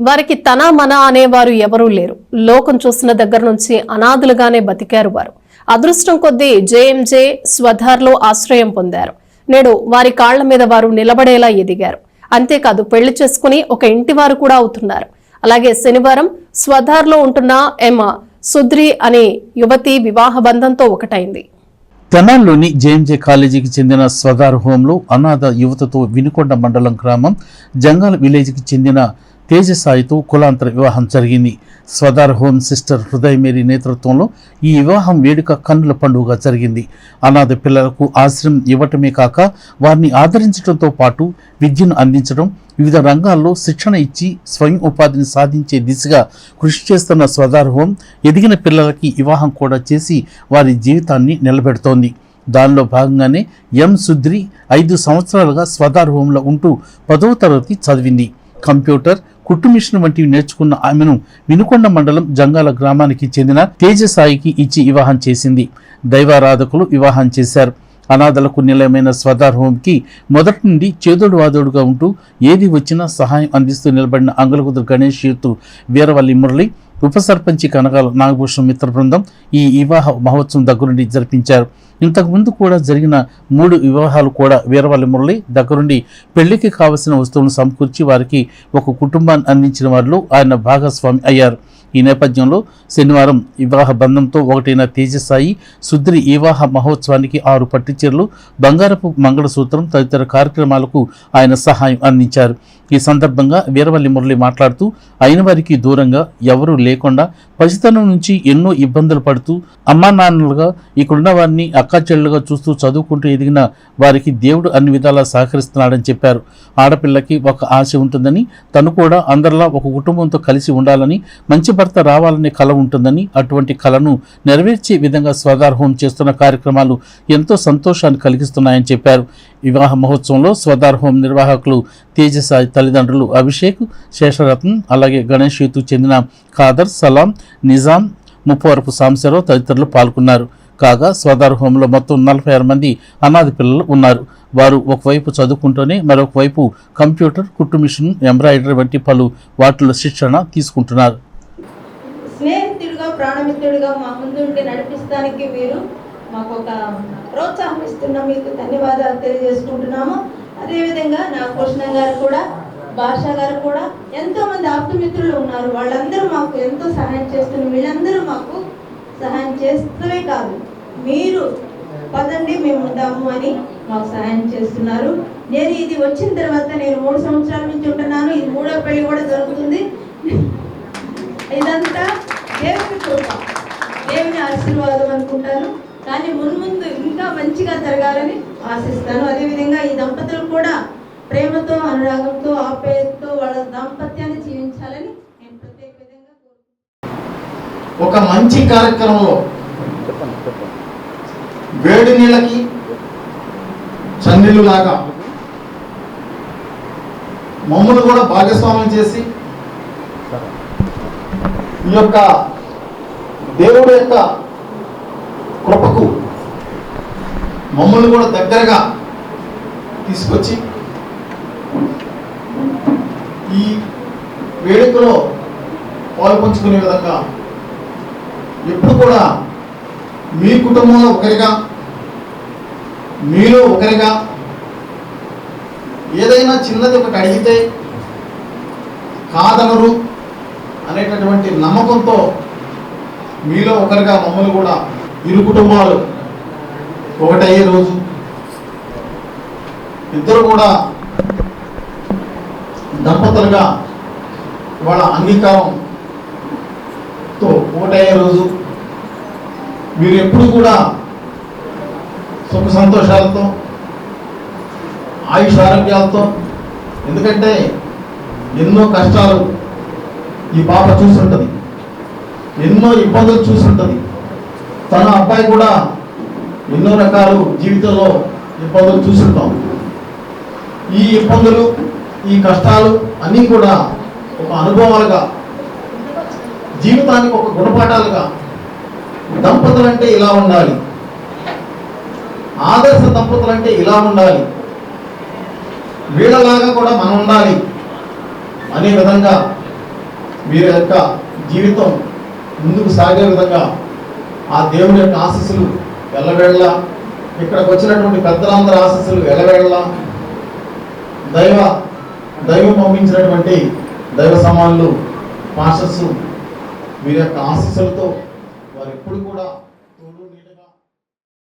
వారికి తన మన అనేవారు ఎవరూ లేరు. లోకం చూసిన దగ్గర నుంచి అనాథులుగానే బతికారు వారు. అదృష్టం కొద్దీ జేఎంజే స్వధార్లో ఆశ్రయం పొందారు. నేడు వారి కాళ్ళ మీద వారు నిలబడేలా ఎదిగారు. అంతేకాదు పెళ్ళి చేసుకుని ఒక ఇంటి వారు కూడా అవుతున్నారు. అలాగే శనివారం స్వధార్లో ఉంటున్న ఎమ్ సుద్రి అనే యువతి వివాహ బంధంతో ఒకటైంది. తెనాల్లోని జేఎంజే కాలేజీకి చెందిన స్వధార్ హోంలో అనాథ యువతతో వినుకొండ మండలం గ్రామం జంగాల్ విలేజ్కి చెందిన తేజసాయితో కులాంతర వివాహం జరిగింది. Swadhar home sister Hrudaya Mary నేతృత్వంలో ఈ వివాహం వేడుక కన్నుల పండుగ జరిగింది. అనాథ పిల్లలకు ఆశ్రయం ఇవ్వటమే కాక వారిని ఆదరించడంతో పాటు విద్యను అందించడం వివిధ రంగాల్లో శిక్షణ ఇచ్చి స్వయం ఉపాధిని సాధించే దిశగా కృషి చేస్తున్న స్వదార్ హోమ్ ఎదిగిన పిల్లలకి వివాహం కూడా చేసి వారి జీవితాన్ని నిలబెడుతోంది. దానిలో భాగంగానే ఎం సుద్రి ఐదు సంవత్సరాలుగా స్వదార్ హోంలో ఉంటూ పదవ తరగతి చదివింది. కంప్యూటర్ కుట్టు మిషన్ వంటివి నేర్చుకున్న ఆమెను వినుకొండ మండలం జంగాల గ్రామానికి చెందిన తేజసాయికి ఇచ్చి వివాహం చేసింది. దైవారాధకులు వివాహం చేశారు. అనాథలకు నిలయమైన స్వదార్ హోమ్కి మొదటి నుండి చేదోడు వాదోడుగా ఉంటూ ఏది వచ్చినా సహాయం అందిస్తూ నిలబడిన అంగలకుదురు గణేష్ యూత్ వీరవల్లి మురళి ఉప సర్పంచి కనకాల నాగభూషణం మిత్ర బృందం ఈ వివాహ మహోత్సవం దగ్గరుండి జరిపించారు. ఇంతకుముందు కూడా జరిగిన మూడు వివాహాలు కూడా వీరవల్లి మురళి దగ్గరుండి పెళ్ళికి కావలసిన వస్తువులను సమకూర్చి వారికి ఒక కుటుంబాన్ని అందించిన వారిలో ఆయన భాగస్వామి అయ్యారు. ఈ నేపథ్యంలో శనివారం వివాహ బంధంతో ఒకటైన తేజసాయి సుద్రి వివాహ మహోత్సవానికి ఆరు పట్టిచీరలు బంగారపు మంగళసూత్రం తదితర కార్యక్రమాలకు ఆయన సహాయం అందించారు. ఈ సందర్భంగా వీరవల్లి మురళి మాట్లాడుతూ అయిన వారికి దూరంగా ఎవరూ లేకుండా పసితనం నుంచి ఎన్నో ఇబ్బందులు పడుతూ అమ్మా నాన్నలుగా ఇక్కడున్న వారిని అక్కాచెళ్ళుగా చూస్తూ చదువుకుంటూ ఎదిగిన వారికి దేవుడు అన్ని విధాలా సహకరిస్తున్నాడని చెప్పారు. ఆడపిల్లకి ఒక ఆశ ఉంటుందని తను కూడా అందరిలా ఒక కుటుంబంతో కలిసి ఉండాలని మంచి భర్త రావాలనే కళ ఉంటుందని అటువంటి కళను నెరవేర్చే విధంగా స్వదార్హోం చేస్తున్న కార్యక్రమాలు ఎంతో సంతోషాన్ని కలిగిస్తున్నాయని చెప్పారు. వివాహ మహోత్సవంలో స్వదార్హోమ నిర్వాహకులు తేజసాయి తల్లిదండ్రులు అభిషేక్ శేషరత్నం అలాగే గణేష్ యూత్ చెందిన ఖాదర్ సలాం నిజాం ముప్పవరపు సాంసరావు తదితరులు పాల్గొన్నారు. కాగా స్వదార్ హోంలో మొత్తం నలభై ఆరు మంది అనాథ పిల్లలు ఉన్నారు. వారు ఒకవైపు చదువుకుంటూనే మరొకవైపు కంప్యూటర్ కుట్టు మిషన్ ఎంబ్రాయిడరీ వంటి పలు వాటిలో శిక్షణ తీసుకుంటున్నారు. ప్రాణమిత్రుడిగా మా ముందుండి నడిపిస్తానికి మీరు మాకు ఒక ప్రోత్సాహం ఇస్తున్న మీకు ధన్యవాదాలు తెలియజేసుకుంటున్నాము. అదేవిధంగా నా కృష్ణ గారు కూడా భాష గారు కూడా ఎంతో మంది ఆప్తమిత్రులు ఉన్నారు. వాళ్ళందరూ మాకు ఎంతో సహాయం చేస్తున్నారు వీళ్ళందరూ మాకు సహాయం చేస్తూనే కాదు. మీరు పదండి మేము ఉందాము అని మాకు సహాయం చేస్తున్నారు. నేను ఇది వచ్చిన తర్వాత నేను మూడు సంవత్సరాల నుంచి ఉంటున్నాను. ఇది మూడో పెళ్ళి కూడా జరుగుతుంది. ఇదంతా దేవుని కృప దేవుని ఆశీర్వాదం అనుకుంటాను. కానీ మున్ముందు ఇంకా మంచిగా జరగాలని ఆశిస్తాను. అదేవిధంగా ఈ దంపతులు కూడా ప్రేమతో అనురాగంతో ఆప్యాయతతో వాళ్ళ దాంపత్యాన్ని జీవించాలని నేను ప్రత్యేక విధంగా ఒక మంచి కార్యక్రమంలో వేడి నీళ్ళకి చన్నీళ్ళు లాగా మమ్మల్ని కూడా భాగస్వామ్యం చేసి ఈ యొక్క దేవుడు యొక్క కృపకు మమ్మల్ని కూడా దగ్గరగా తీసుకొచ్చి ఈ వేడుకలో పాల్పంచుకునే విధంగా ఎప్పుడు కూడా మీ కుటుంబంలో ఒకరిగా మీలో ఒకరిగా ఏదైనా చిన్నది ఒకటి అడిగితే కాదనరు. అనేటటువంటి నమ్మకంతో మీలో ఒకరిగా మమ్మల్ని కూడా ఇరు కుటుంబాలు ఒకటయ్యే రోజు. ఇద్దరు కూడా దంపతులుగా వాళ్ళ అంగీకారంతో ఒకటయ్యే రోజు. మీరు ఎప్పుడు కూడా సుఖ సంతోషాలతో ఆయుష్ ఆరోగ్యాలతో ఎందుకంటే ఎన్నో కష్టాలు ఈ పాప చూసుంటుంది. ఎన్నో ఇబ్బందులు చూసుంటుంది. తన అబ్బాయి కూడా ఎన్నో రకాలు జీవితంలో ఇబ్బందులు చూసుంటాం. ఈ ఇబ్బందులు ఈ కష్టాలు అన్నీ కూడా ఒక అనుభవాలుగా జీవితానికి ఒక గుణపాఠాలుగా దంపతులు అంటే ఇలా ఉండాలి. ఆదర్శ దంపతులు అంటే ఇలా ఉండాలి. వీళ్ళలాగా కూడా మనం ఉండాలి అనే విధంగా వీరి యొక్క జీవితం ముందుకు సాగే విధంగా ఆ దేవుని యొక్క ఆశీస్సులు ఎల్లవేళ్ళ ఇక్కడికి వచ్చినటువంటి పెద్దలందరి ఆశస్సులు ఎల్లవేళ్ళ దైవ దైవం పంపించినటువంటి దైవ సమానులు పాషస్సు వీరి యొక్క ఆశీస్సులతో వారు ఎప్పుడు కూడా